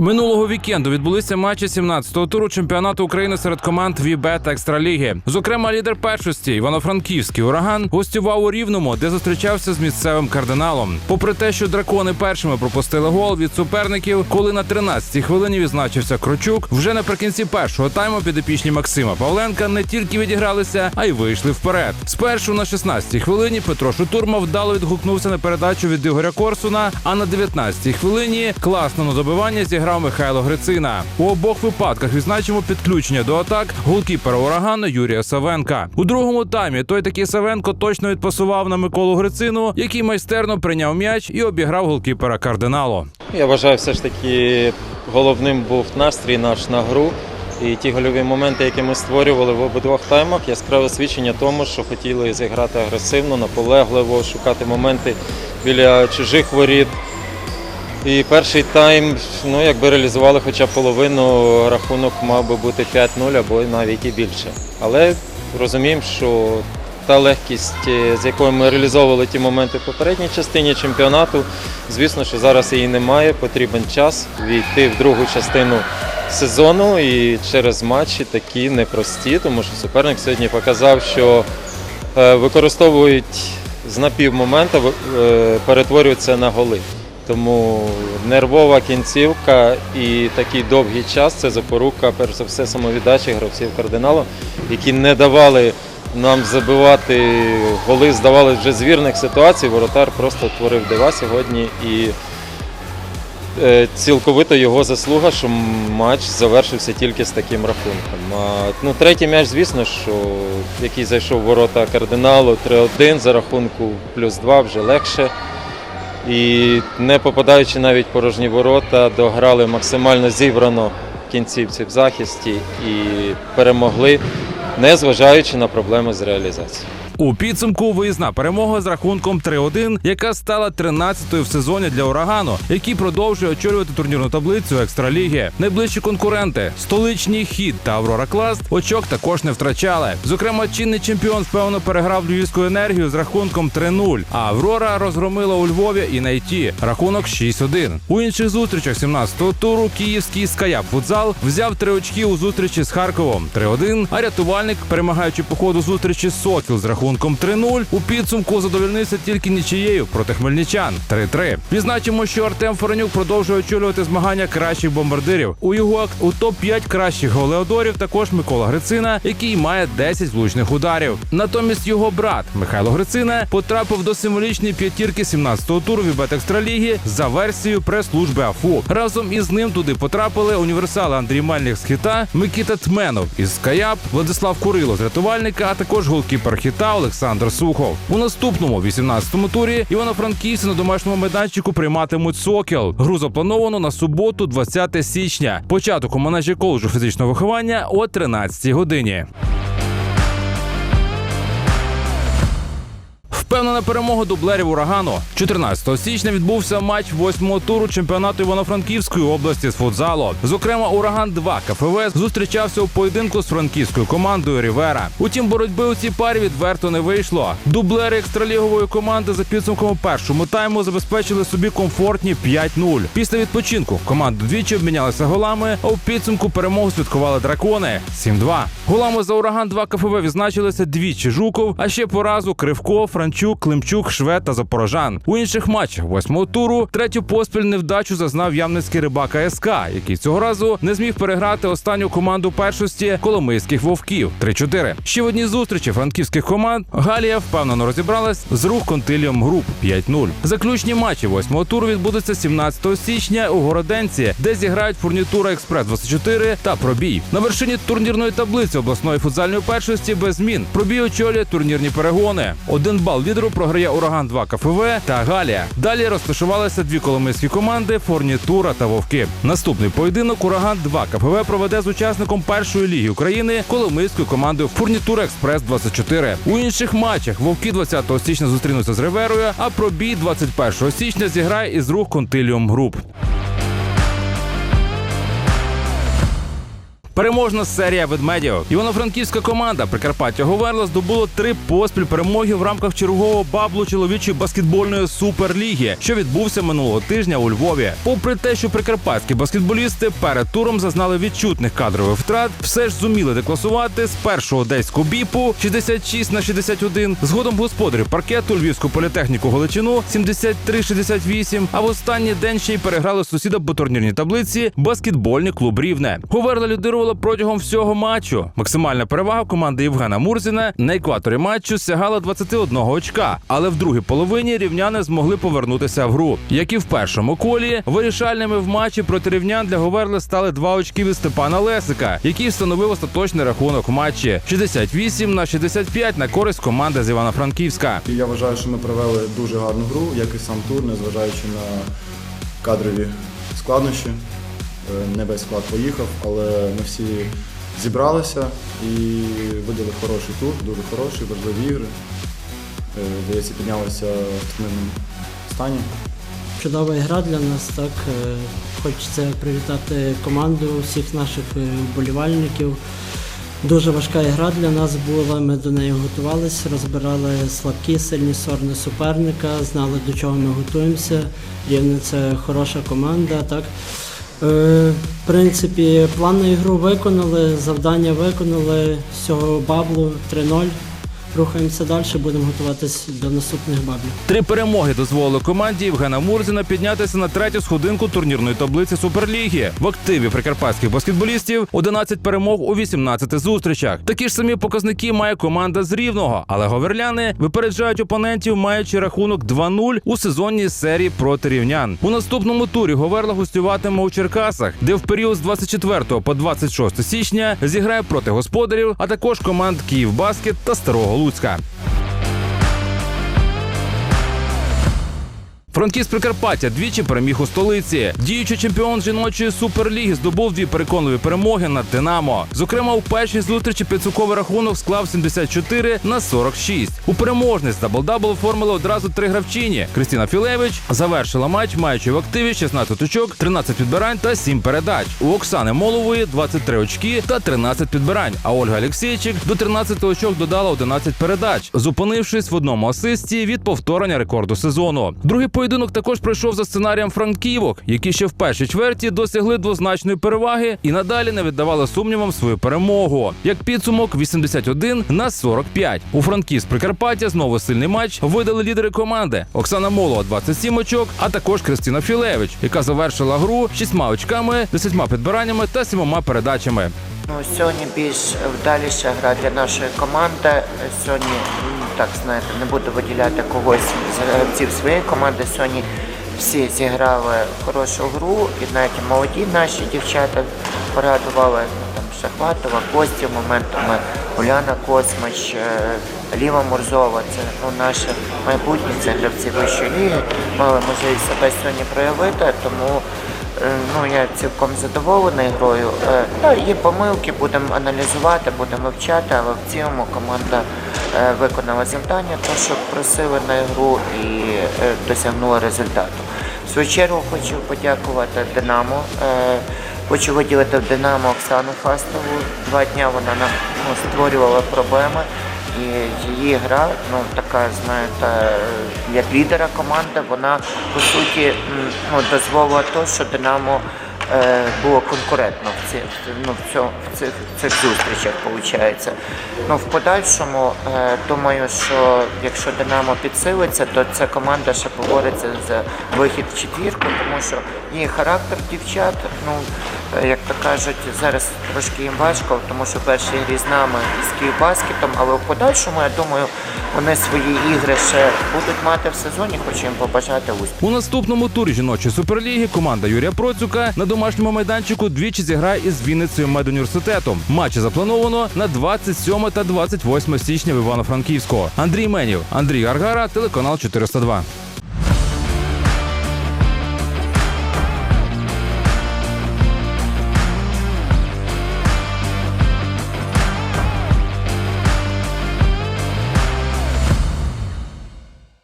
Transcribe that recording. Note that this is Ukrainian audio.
Минулого вікенду відбулися матчі 17-го туру чемпіонату України серед команд Вібет Екстраліги. Зокрема, лідер першості Івано-Франківський ураган гостював у Рівному, де зустрічався з місцевим кардиналом. Попри те, що дракони першими пропустили гол від суперників, коли на 13-й хвилині відзначився Крочук, вже наприкінці першого тайму підопічні Максима Павленка не тільки відігралися, а й вийшли вперед. Спершу на 16-й хвилині Петро Шутурма вдало відгукнувся на передачу від Ігоря Корсуна. А на 19-й хвилині класно на добивання зіграв Михайло Грицина. У обох випадках відзначимо підключення до атак голкіпера урагану Юрія Савенка. У другому таймі той такий Савенко точно відпасував на Миколу Грицину, який майстерно прийняв м'яч і обіграв голкіпера кардиналу. Я вважаю, все ж таки головним був настрій наш на гру. І ті гольові моменти, які ми створювали в обидвох таймах, яскраве свідчення тому, що хотіли зіграти агресивно, наполегливо, шукати моменти біля чужих воріт. І перший тайм, ну якби реалізували хоча б половину, рахунок мав би бути 5-0 або навіть і більше. Але розуміємо, що та легкість, е, з якою ми реалізовували ті моменти в попередній частині чемпіонату, звісно, що зараз її немає. Потрібен час війти в другу частину сезону і через матчі такі непрості, тому що суперник сьогодні показав, що е, використовують з напівмомента, е, перетворюються на голи. Тому нервова кінцівка і такий довгий час це запорука, перш за все, самовіддачі гравців кардиналу, які не давали нам забивати голи, здавали вже з вірних ситуацій. Воротар просто творив дива сьогодні і е, цілковито його заслуга, що матч завершився тільки з таким рахунком. А, ну, третій м'яч, звісно, що який зайшов в ворота кардиналу 3-1 за рахунку плюс 2 вже легше. І не попадаючи навіть порожні ворота, дограли максимально зібрано кінцівці в захисті і перемогли, не зважаючи на проблеми з реалізацією. У підсумку виїзна перемога з рахунком 3-1, яка стала 13-ю в сезоні для урагану, який продовжує очолювати турнірну таблицю екстраліги. Найближчі конкуренти столичний хід та Аврора Класт очок також не втрачали. Зокрема, чинний чемпіон впевнено переграв львівську енергію з рахунком 3-0, А Аврора розгромила у Львові і найті рахунок 6-1. У інших зустрічах 17-го туру київський скаяп футзал взяв три очки у зустрічі з Харковом 3-1, А рятувальник, перемагаючи по ходу зустрічі Сокіл з рахунком 3-0, у підсумку задовольнився тільки нічиєю проти хмельничан 3-3. Відзначимо, що Артем Форенюк продовжує очолювати змагання кращих бомбардирів. У його у топ 5 кращих голеодорів також Микола Грицина, який має 10 влучних ударів. Натомість його брат Михайло Грицина потрапив до символічної п'ятірки 17-го туру Вібет Екстраліги за версією прес-служби АФУ. Разом із ним туди потрапили універсали Андрій Мельник з хіта, Микита Тменов із Скаяп, Владислав Курило з рятувальника, а також голкіпер хіта Олександр Сухов. У наступному 18-му турі івано-франківці на домашньому майданчику прийматимуть Сокіл. Гру заплановано на суботу, 20 січня. Початок у манежі коледжу фізичного виховання о 13 годині. Впевнена перемога дублерів урагану. 14 січня відбувся матч восьмого туру чемпіонату Івано-Франківської області з футзалу. Зокрема, ураган 2 КФВ зустрічався у поєдинку з франківською командою Рівера. Утім, боротьби у цій парі відверто не вийшло. Дублери екстралігової команди за підсумком першому тайму забезпечили собі комфортні 5-0. Після відпочинку команди двічі обмінялися голами, а у підсумку перемогу святкували дракони 7-2. Голами за ураган 2 КФВ відзначилися двічі Жуков, а ще по разу Кривко, Франчук, Климчук, Швед та Запорожан. У інших матчах восьмого туру третю поспіль невдачу зазнав ямницький рибака СК, який цього разу не зміг переграти останню команду першості коломийських вовків 3-4. Ще в одній зустрічі франківських команд Галія впевнено розібралась з рух контиліум груп 5-0. Заключні матчі восьмого туру відбудуться 17 січня у Городенці, де зіграють фурнітура Експрес 24 та пробій. На вершині турнірної таблиці обласної футзальної першості без змін. Пробій очолює турнірні перегони. Один бал лідеру програє Ураган 2 КФВ та Галія. Далі розташувалися дві коломийські команди Форнітура та Вовки. Наступний поєдинок Ураган 2 КФВ проведе з учасником першої ліги України коломийською командою Фурнітура Експрес 24 У інших матчах Вовки 20 січня зустрінуться з Реверою, а пробій 21 січня зіграє із рух Контиліум Груп. Переможна серія ведмедів. Івано-франківська команда Прикарпаття Говерла здобуло три поспіль перемоги в рамках чергового баблу чоловічої баскетбольної суперліги, що відбувся минулого тижня у Львові. Попри те, що прикарпатські баскетболісти перед туром зазнали відчутних кадрових втрат, все ж зуміли декласувати з першого одеського біпу 66 на 61, згодом господарі паркету Львівську політехніку Галичину 73-68, а в останній день ще й переграли сусіда по турнірній таблиці баскетбольний клуб Рівне. Говерла лідирувала протягом всього матчу. Максимальна перевага команди Євгена Мурзіна на екваторі матчу сягала 21 очка, але в другій половині рівняни змогли повернутися в гру. Як і в першому колі, вирішальними в матчі проти рівнян для Говерли стали два очки від Степана Лесика, який встановив остаточний рахунок в матчі 68 на 65 на користь команди з Івано-Франківська. Я вважаю, що ми провели дуже гарну гру, як і сам тур, незважаючи на кадрові складнощі. Е, Не весь склад поїхав, але ми всі зібралися і видали хороший тур, дуже хороший, важливі ігри. Е, Здається, піднялися в турнірному стані. Чудова гра для нас, так. Е, Хочеться привітати команду, всіх наших вболівальників. Дуже важка гра для нас була. Ми до неї готувалися, розбирали слабкі, сильні сторони суперника, знали до чого ми готуємося. Рівне це хороша команда. Так. Е, В принципі, план на ігру виконали, завдання виконали з цього баблу 3-0. Рухаємося далі, будемо готуватись до наступних баблів. Три перемоги дозволили команді Євгена Мурзіна піднятися на третю сходинку турнірної таблиці Суперліги. В активі прикарпатських баскетболістів 11 перемог у 18 зустрічах. Такі ж самі показники має команда з Рівного, але говерляни випереджають опонентів, маючи рахунок 2-0 у сезонній серії проти рівнян. У наступному турі Говерла гостюватиме у Черкасах, де в період з 24 по 26 січня зіграє проти господарів, а також команд Київбаскет та Старого Луцька. Франківськ Прикарпаття двічі переміг у столиці. Діючий чемпіон жіночої суперліги здобув дві переконливі перемоги над Динамо. Зокрема, у першій зустрічі підсуковий рахунок склав 74 на 46. У переможниць дабл-дабл оформили одразу три гравчині. Кристина Філевич завершила матч, маючи в активі 16 очок, 13 підбирань та 7 передач. У Оксани Молової 23 очки та 13 підбирань. А Ольга Олексійчик до 13 очок додала 11 передач, зупинившись в одному асисті від повторення рекорду сезону. Другий поєдинок також пройшов за сценарієм франківок, які ще в першій чверті досягли двозначної переваги і надалі не віддавали сумнівам свою перемогу. Як підсумок 81 на 45. У Франківськ Прикарпаття знову сильний матч видали лідери команди Оксана Молова 27 очок, а також Кристина Філевич, яка завершила гру шістьма очками, десятьма підбираннями та сімома передачами. Ну, сьогодні більш вдаліша гра для нашої команди. Сьогодні, так знаєте, не буду виділяти когось з гравців своєї команди. Сьогодні всі зіграли хорошу гру, і навіть молоді наші дівчата порадували ну, Шахватова, Костів моментами, Уляна Космич, е, Ліва Мурзова. Це ну, наші майбутні, це гравці вищої ліги. Мали можливість себе сьогодні проявити, тому Ну, я цілком задоволений грою. Е, є помилки, будемо аналізувати, будемо вивчати, але в цілому команда е, виконала завдання, то що просили на ігру і е, досягнула результату. В свою чергу хочу подякувати Динамо. Е, Хочу виділити в Динамо Оксану Фастову. Два дні вона нам ну, створювала проблеми. Її гра, ну така, знаєте, як лідера команди, вона по суті ну, дозволила те, що Динамо було конкурентно в, ці, ну, в, цьому, в, цих, в цих зустрічах, виходить. Ну, в подальшому, е, думаю, що якщо Динамо підсилиться, то ця команда ще побореться за вихід в четвірку, тому що її характер дівчат, ну, е, як то кажуть, зараз трошки їм важко, тому що перші грі нами з Київбаскетом, але в подальшому, я думаю, вони свої ігри ще будуть мати в сезоні, хочу їм побажати успіху. У наступному турі жіночої суперліги команда Юрія Процюка на домашньому майданчику двічі зіграє із Вінницею медуніверситетом. Матчі заплановано на 27 та 28 січня в Івано-Франківську. Андрій Менів, Андрій Гаргара, телеканал 402.